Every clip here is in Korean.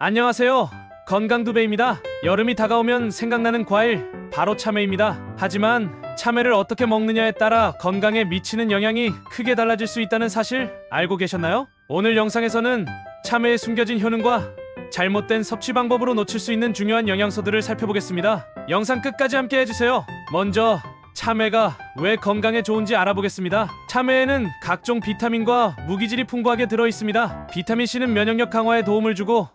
안녕하세요. 건강두배입니다. 여름이 다가오면 생각나는 과일 바로 참외입니다. 하지만 참외를 어떻게 먹느냐에 따라 건강에 미치는 영향이 크게 달라질 수 있다는 사실 알고 계셨나요? 오늘 영상에서는 참외에 숨겨진 효능과 잘못된 섭취 방법으로 놓칠 수 있는 중요한 영양소들을 살펴보겠습니다. 영상 끝까지 함께 해주세요. 먼저 참외가 왜 건강에 좋은지 알아보겠습니다. 참외에는 각종 비타민과 무기질이 풍부하게 들어 있습니다. 비타민 C는 면역력 강화에 도움을 주고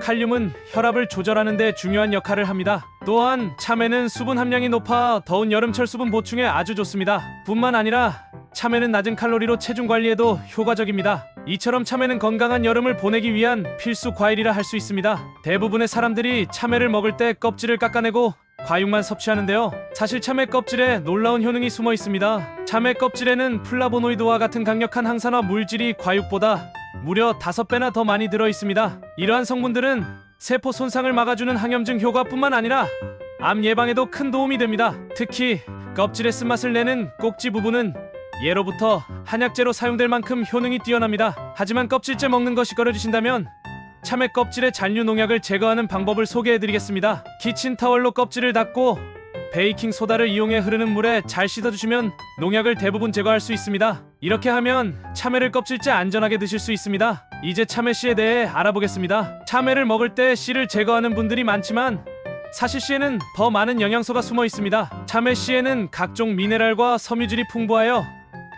칼륨은 혈압을 조절하는 데 중요한 역할을 합니다. 또한 참외는 수분 함량이 높아 더운 여름철 수분 보충에 아주 좋습니다. 뿐만 아니라 참외는 낮은 칼로리로 체중 관리에도 효과적입니다. 이처럼 참외는 건강한 여름을 보내기 위한 필수 과일이라 할 수 있습니다. 대부분의 사람들이 참외를 먹을 때 껍질을 깎아내고 과육만 섭취하는데요. 사실 참외 껍질에 놀라운 효능이 숨어 있습니다. 참외 껍질에는 플라보노이드와 같은 강력한 항산화 물질이 과육보다 무려 5배나 더 많이 들어 있습니다. 이러한 성분들은 세포 손상을 막아주는 항염증 효과뿐만 아니라 암 예방에도 큰 도움이 됩니다. 특히 껍질의 쓴맛을 내는 꼭지 부분은 예로부터 한약재로 사용될 만큼 효능이 뛰어납니다. 하지만 껍질째 먹는 것이 꺼려지신다면 참외 껍질의 잔류 농약을 제거하는 방법을 소개해드리겠습니다. 키친타월로 껍질을 닦고 베이킹 소다를 이용해 흐르는 물에 잘 씻어주시면 농약을 대부분 제거할 수 있습니다. 이렇게 하면 참외를 껍질째 안전하게 드실 수 있습니다. 이제 참외 씨에 대해 알아보겠습니다. 참외를 먹을 때 씨를 제거하는 분들이 많지만 사실 씨에는 더 많은 영양소가 숨어 있습니다. 참외 씨에는 각종 미네랄과 섬유질이 풍부하여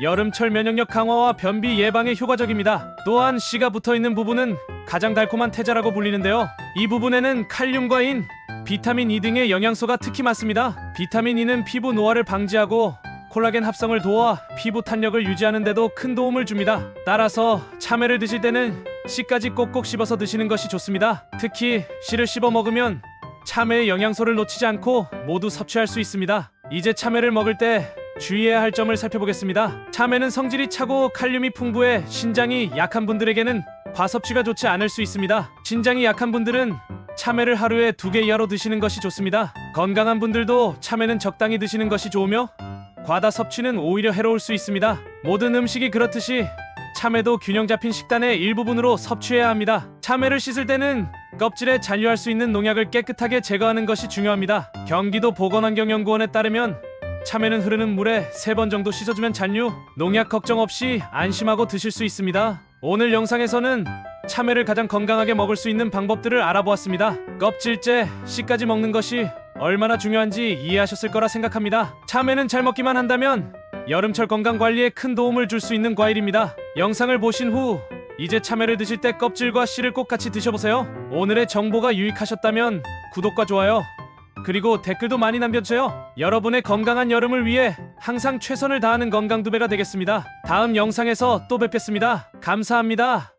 여름철 면역력 강화와 변비 예방에 효과적입니다. 또한 씨가 붙어 있는 부분은 가장 달콤한 태자라고 불리는데요. 이 부분에는 칼륨과 인, 비타민 E 등의 영양소가 특히 많습니다. 비타민 E는 피부 노화를 방지하고 콜라겐 합성을 도와 피부 탄력을 유지하는 데도 큰 도움을 줍니다. 따라서 참외를 드실 때는 씨까지 꼭꼭 씹어서 드시는 것이 좋습니다. 특히 씨를 씹어 먹으면 참외의 영양소를 놓치지 않고 모두 섭취할 수 있습니다. 이제 참외를 먹을 때 주의해야 할 점을 살펴보겠습니다. 참외는 성질이 차고 칼륨이 풍부해 신장이 약한 분들에게는 과섭취가 좋지 않을 수 있습니다. 신장이 약한 분들은 참외를 하루에 두 개 이하로 드시는 것이 좋습니다. 건강한 분들도 참외는 적당히 드시는 것이 좋으며 과다 섭취는 오히려 해로울 수 있습니다. 모든 음식이 그렇듯이 참외도 균형 잡힌 식단의 일부분으로 섭취해야 합니다. 참외를 씻을 때는 껍질에 잔류할 수 있는 농약을 깨끗하게 제거하는 것이 중요합니다. 경기도 보건환경연구원에 따르면 참외는 흐르는 물에 세 번 정도 씻어주면 잔류, 농약 걱정 없이 안심하고 드실 수 있습니다. 오늘 영상에서는 참외를 가장 건강하게 먹을 수 있는 방법들을 알아보았습니다. 껍질째 씨까지 먹는 것이 얼마나 중요한지 이해하셨을 거라 생각합니다. 참외는 잘 먹기만 한다면 여름철 건강 관리에 큰 도움을 줄 수 있는 과일입니다. 영상을 보신 후 이제 참외를 드실 때 껍질과 씨를 꼭 같이 드셔보세요. 오늘의 정보가 유익하셨다면 구독과 좋아요 그리고 댓글도 많이 남겨주세요. 여러분의 건강한 여름을 위해 항상 최선을 다하는 건강두배가 되겠습니다. 다음 영상에서 또 뵙겠습니다. 감사합니다.